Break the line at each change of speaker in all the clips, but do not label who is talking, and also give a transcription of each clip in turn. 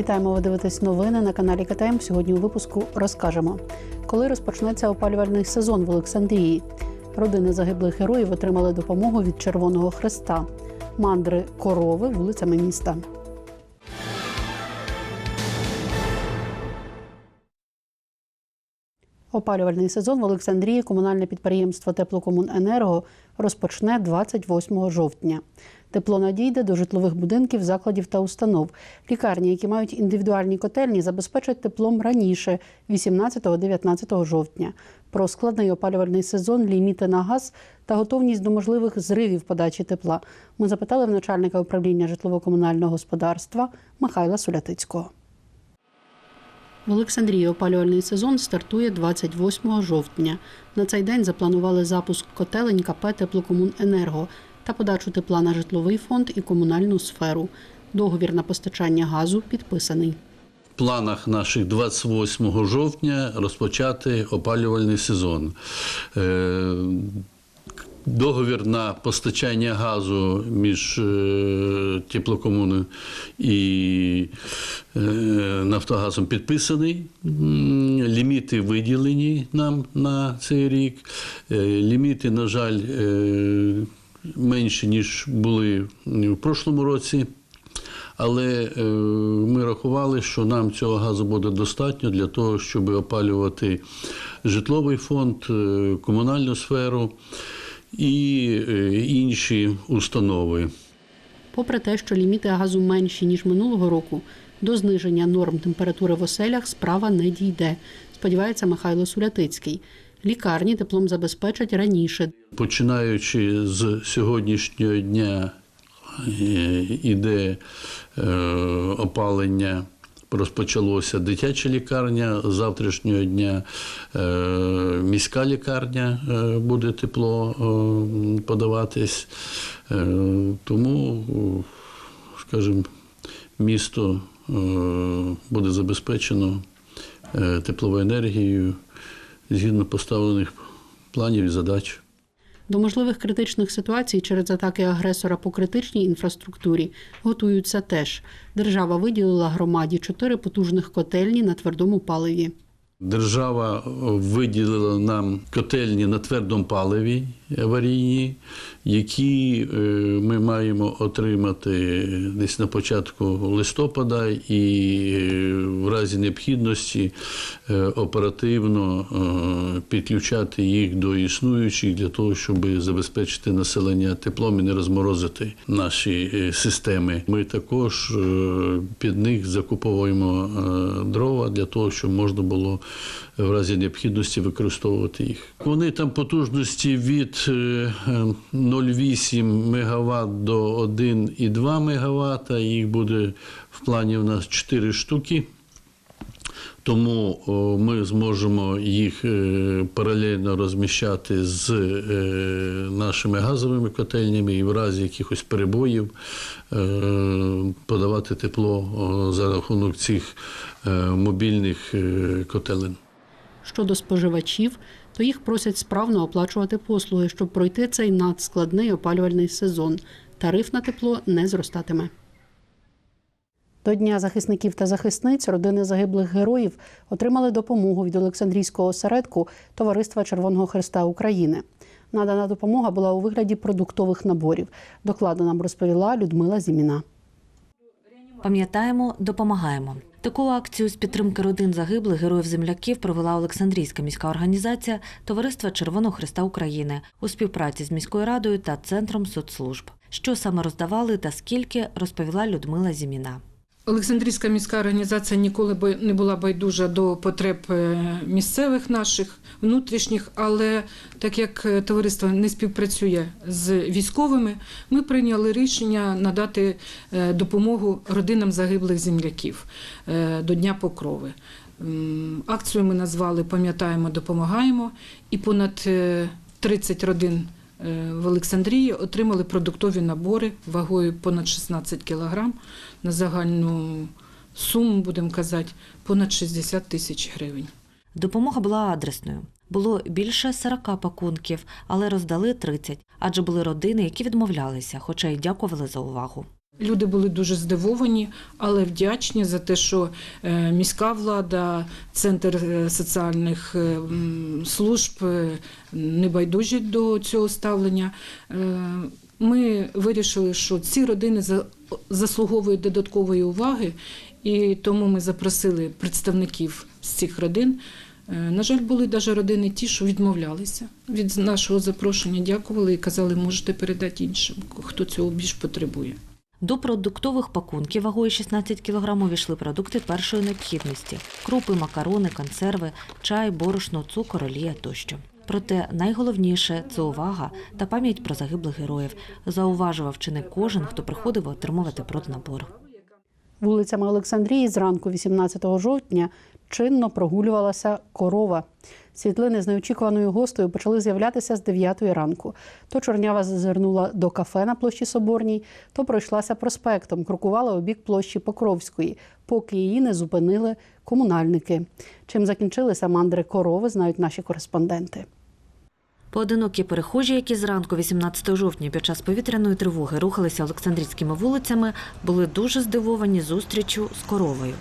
Вітаємо, ви дивитесь новини на каналі КТМ. Сьогодні у випуску розкажемо, коли розпочнеться опалювальний сезон в Олександрії. Родини загиблих героїв отримали допомогу від Червоного Хреста. Мандри корови вулицями міста. Опалювальний сезон в Олександрії комунальне підприємство Теплокомуненерго розпочне 28 жовтня. Тепло надійде до житлових будинків, закладів та установ. Лікарні, які мають індивідуальні котельні, забезпечать теплом раніше, 18-19 жовтня. Про складний опалювальний сезон, ліміти на газ та готовність до можливих зривів подачі тепла. Ми запитали в начальника управління житлово-комунального господарства Михайла Сулятицького. В Олександрії опалювальний сезон стартує 28 жовтня. На цей день запланували запуск котелень КП Теплокомуненерго та подачу тепла на житловий фонд і комунальну сферу. Договір на постачання газу підписаний.
В планах наших 28 жовтня розпочати опалювальний сезон. Договір на постачання газу між е, теплокомуною і е, Нафтогазом підписаний. Ліміти виділені нам на цей рік. Е, Ліміти, на жаль, е, менші, ніж були в прошлому році. Але е, ми рахували, що нам цього газу буде достатньо для того, щоб опалювати житловий фонд, е, комунальну сферу і е, інші установи.
Попри те, що ліміти газу менші ніж минулого року, до зниження норм температури в оселях справа не дійде. Сподівається Михайло Сулятицький. Лікарні теплом забезпечать раніше.
Починаючи з сьогоднішнього дня е, іде е, опалення. Розпочалося дитяча лікарня. Завтрашнього дня е, міська лікарня е, буде тепло е, подаватись. Тому, скажімо, місто буде забезпечено тепловою енергією згідно поставлених планів і задач.
До можливих критичних ситуацій через атаки агресора по критичній інфраструктурі готуються теж. Держава виділила громаді чотири потужних котельні на твердому паливі.
Держава виділила нам котельні на твердому паливі аварійні, які е, ми маємо отримати десь на початку листопада і е, разі необхідності е, оперативно е, підключати їх до існуючих для того, щоб забезпечити населення теплом і не розморозити наші е, системи. Ми також під них закуповуємо дрова для того, щоб можна було в разі необхідності використовувати їх. Вони там потужності від е, е, 0,8 МВт до 1,2 МВт. Їх буде в плані у нас 4 штуки. Тому ми зможемо їх е, паралельно розміщати з е, нашими газовими котельнями і в разі якихось перебоїв е, подавати тепло за рахунок цих е, мобільних е, котелень.
Щодо споживачів, то їх просять справно оплачувати послуги, щоб пройти цей надскладний опалювальний сезон. Тариф на тепло не зростатиме. До Дня захисників та захисниць родини загиблих героїв отримали допомогу від Олександрійського осередку Товариства Червоного Христа України. Надана допомога була у вигляді продуктових наборів. Докладно нам розповіла Людмила Зіміна.
Пам'ятаємо, допомагаємо. Таку акцію з підтримки родин загиблих героїв земляків провела Олександрійська міська організація Товариства Червоного Христа України у співпраці з міською радою та центром соцслужб. Що саме роздавали та скільки, розповіла Людмила Зіміна.
Олександрійська міська організація ніколи би не була байдужа до потреб е, місцевих наших внутрішніх, але так як е, товариство не співпрацює з військовими, ми прийняли рішення надати е, допомогу родинам загиблих земляків до Дня Покрови. Акцію ми назвали Пам'ятаємо, допомагаємо і понад е, 30 родин в Олександрії отримали продуктові набори вагою понад 16 кілограм на загальну суму, будемо казати, понад 60 тисяч гривень.
Допомога була адресною. Було більше 40 пакунків, але роздали 30, адже були родини, які відмовлялися, хоча й дякували за увагу.
Люди були дуже здивовані, але вдячні за те, що е, міська влада, центр е, соціальних е, служб не байдужі до цього ставлення. Ми вирішили, що ці родини за- заслуговують додаткової уваги, і тому ми запросили представників з цих родин. На жаль, були навіть родини ті, що відмовлялися від нашого запрошення, дякували і казали, можете передати іншим, хто цього більш потребує.
До продуктових пакунків вагою 16 кг увійшли продукти першої необхідності: крупи, макарони, консерви, чай, борошно, цукор, олія тощо. Проте найголовніше це увага та пам'ять про загиблих героїв, зауважував чи не кожен, хто приходив отримувати проднабор.
Вулицями Олександрії зранку 18 жовтня чинно прогулювалася корова. Світлини з неочікуваною гостею почали з'являтися з 9 ранку. То чорнява зазирнула до кафе на площі Соборній, то пройшлася проспектом, крокувала у бік площі Покровської, поки її не зупинили комунальники. Чим закінчилися мандри корови, знають наші кореспонденти.
Поодинокі перехожі, які зранку 18 жовтня під час повітряної тривоги рухалися Олександрійськими вулицями, були дуже здивовані зустрічю з коровою.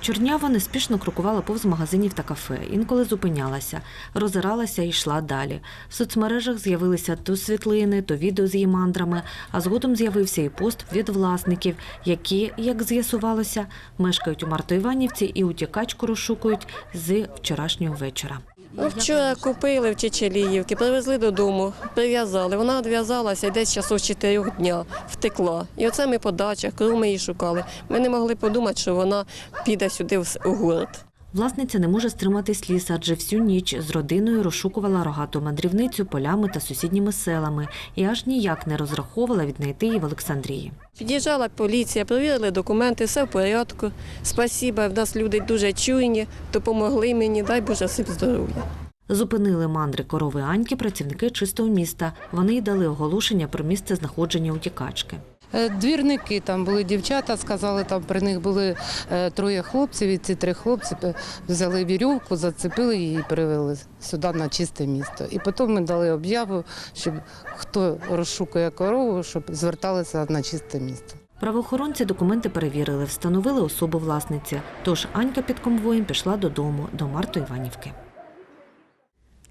Чорнява неспішно крокувала повз магазинів та кафе, інколи зупинялася, роззиралася і йшла далі. В соцмережах з'явилися то світлини, то відео з її мандрами, а згодом з'явився і пост від власників, які, як з'ясувалося, мешкають у Мартоіванівці і утікачку розшукують з вчорашнього вечора.
Ну, Вчора купили в Чечеліївки, привезли додому, прив'язали. Вона відв'язалася десь часу чотирьох дня втекла. І оце ми по дачах, кру ми її шукали. Ми не могли подумати, що вона піде сюди в город.
Власниця не може стримати сліз, адже всю ніч з родиною розшукувала рогату мандрівницю полями та сусідніми селами і аж ніяк не розраховувала віднайти її в Олександрії.
Під'їжджала поліція, перевірили документи, все в порядку. Спасіба, в нас люди дуже чуйні, допомогли мені, дай Боже собі здоров'я.
Зупинили мандри корови Аньки працівники чистого міста. Вони й дали оголошення про місце знаходження утікачки.
Е, Двірники там були дівчата, сказали, там при них були е, троє хлопців, і ці три хлопці е, взяли вірьовку, зацепили її і привели сюди на чисте місто. І потім ми дали об'яву, щоб хто розшукує корову, щоб зверталися на чисте місто.
Правоохоронці документи перевірили, встановили особу власниці. Тож Анька під конвоєм пішла додому, до Марто Іванівки.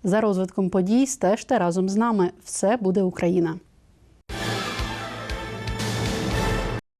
За розвитком подій стежте разом з нами. Все буде Україна.